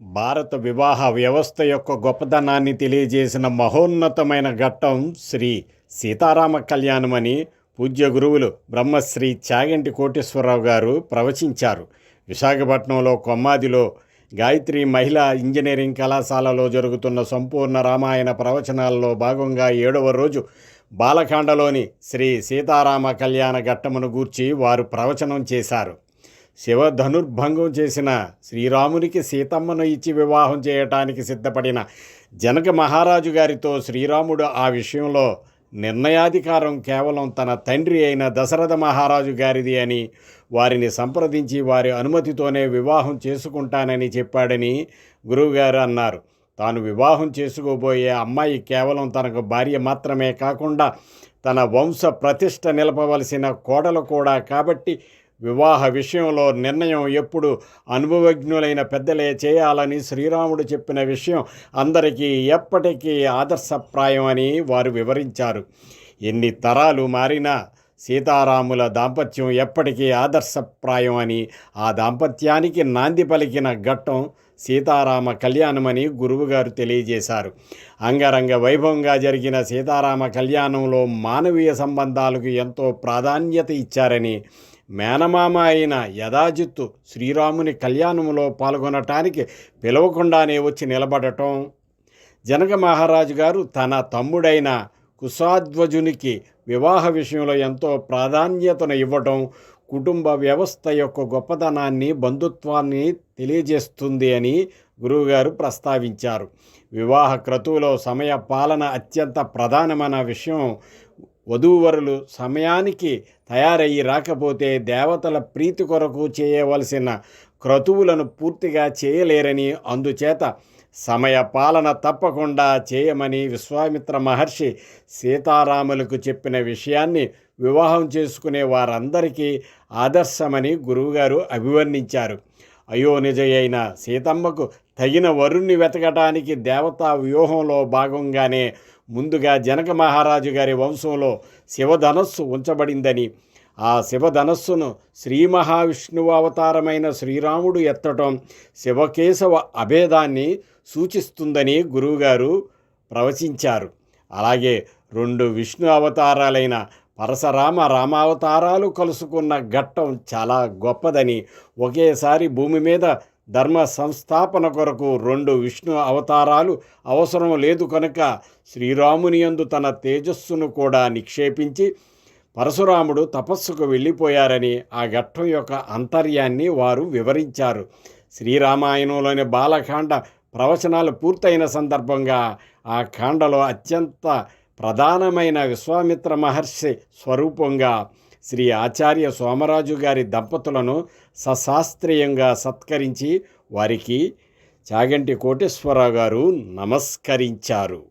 భారత వివాహ వ్యవస్థ యొక్క గొప్పదనాన్ని తెలియజేసిన మహోన్నతమైన ఘట్టం శ్రీ సీతారామ కళ్యాణమని పూజ్య గురువులు బ్రహ్మశ్రీ చాగంటి కోటేశ్వరరావు గారు ప్రవచించారు. విశాఖపట్నంలో కొమ్మాదిలో గాయత్రి మహిళా ఇంజనీరింగ్ కళాశాలలో జరుగుతున్న సంపూర్ణ రామాయణ ప్రవచనాల్లో భాగంగా ఏడవ రోజు బాలకాండలోని శ్రీ సీతారామ కళ్యాణ ఘట్టమును గూర్చి వారు ప్రవచనం చేశారు. శివ ధనుర్భంగం చేసిన శ్రీరామునికి సీతమ్మను ఇచ్చి వివాహం చేయటానికి సిద్ధపడిన జనక మహారాజు గారితో శ్రీరాముడు ఆ విషయంలో నిర్ణయాధికారం కేవలం తన తండ్రి అయిన దశరథ మహారాజు గారిది అని వారిని సంప్రదించి వారి అనుమతితోనే వివాహం చేసుకుంటానని చెప్పాడని గురువుగారు అన్నారు. తాను వివాహం చేసుకోబోయే అమ్మాయి కేవలం తనకు భార్య మాత్రమే కాకుండా తన వంశ ప్రతిష్ట నిలపవలసిన కోడలు కూడా కాబట్టి వివాహ విషయంలో నిర్ణయం ఎప్పుడు అనుభవజ్ఞులైన పెద్దలే చేయాలని శ్రీరాముడు చెప్పిన విషయం అందరికీ ఎప్పటికీ ఆదర్శప్రాయం అని వారు వివరించారు. ఎన్ని తరాలు మారినా సీతారాముల దాంపత్యం ఎప్పటికీ ఆదర్శప్రాయం అని ఆ దాంపత్యానికి నాంది పలికిన ఘట్టం సీతారామ కళ్యాణమని గురువుగారు తెలియజేశారు. అంగరంగ వైభవంగా జరిగిన సీతారామ కళ్యాణంలో మానవీయ సంబంధాలకు ఎంతో ప్రాధాన్యత ఇచ్చారని మేనమామ అయిన యథాజిత్తు శ్రీరాముని కళ్యాణములో పాల్గొనటానికి పిలవకుండానే వచ్చి నిలబడటం. జనక మహారాజు గారు తన తమ్ముడైన కుశాధ్వజునికి వివాహ విషయంలో ఎంతో ప్రాధాన్యతను ఇవ్వటం కుటుంబ వ్యవస్థ యొక్క గొప్పతనాన్ని బంధుత్వాన్ని తెలియజేస్తుంది అని గురువుగారు ప్రస్తావించారు. వివాహ క్రతువులో సమయ పాలన అత్యంత ప్రధానమైన విషయం వధూవరులు సమయానికి తయారయ్యి రాకపోతే దేవతల ప్రీతి కొరకు చేయవలసిన క్రతువులను పూర్తిగా చేయలేరని అందుచేత సమయ పాలన తప్పకుండా చేయమని విశ్వామిత్ర మహర్షి సీతారాములకు చెప్పిన విషయాన్ని వివాహం చేసుకునే వారందరికీ ఆదర్శమని గురువుగారు అభివర్ణించారు. అయోనిజయైన సీతమ్మకు తగిన వరుణ్ణి వెతకటానికి దేవతా వ్యూహంలో భాగంగానే ముందుగా జనక మహారాజు గారి వంశంలో శివధనస్సు ఉంచబడిందని ఆ శివధనస్సును శ్రీ మహావిష్ణువు అవతారమైన శ్రీరాముడు ఎత్తటం శివకేశవ అభేదాన్ని సూచిస్తుందని గురువుగారు ప్రవచించారు. అలాగే రెండు విష్ణు అవతారాలైన పరశరామ రామావతారాలు కలుసుకున్న ఘట్టం చాలా గొప్పదని ఒకేసారి భూమి మీద ధర్మ సంస్థాపన కొరకు రెండు విష్ణు అవతారాలు అవసరం లేదు కనుక శ్రీరాముని యందు తన తేజస్సును కూడా నిక్షేపించి పరశురాముడు తపస్సుకు వెళ్ళిపోయారని ఆ ఘట్టం యొక్క అంతర్యాన్ని వారు వివరించారు. శ్రీరామాయణంలోని బాలకాండ ప్రవచనాలు పూర్తయిన సందర్భంగా ఆ కాండలో అత్యంత ప్రధానమైన విశ్వామిత్ర మహర్షి స్వరూపంగా శ్రీ ఆచార్య సోమరాజు గారి దంపతులను సశాస్త్రీయంగా సత్కరించి వారికి చాగంటి కోటేశ్వరరావు గారు నమస్కరించారు.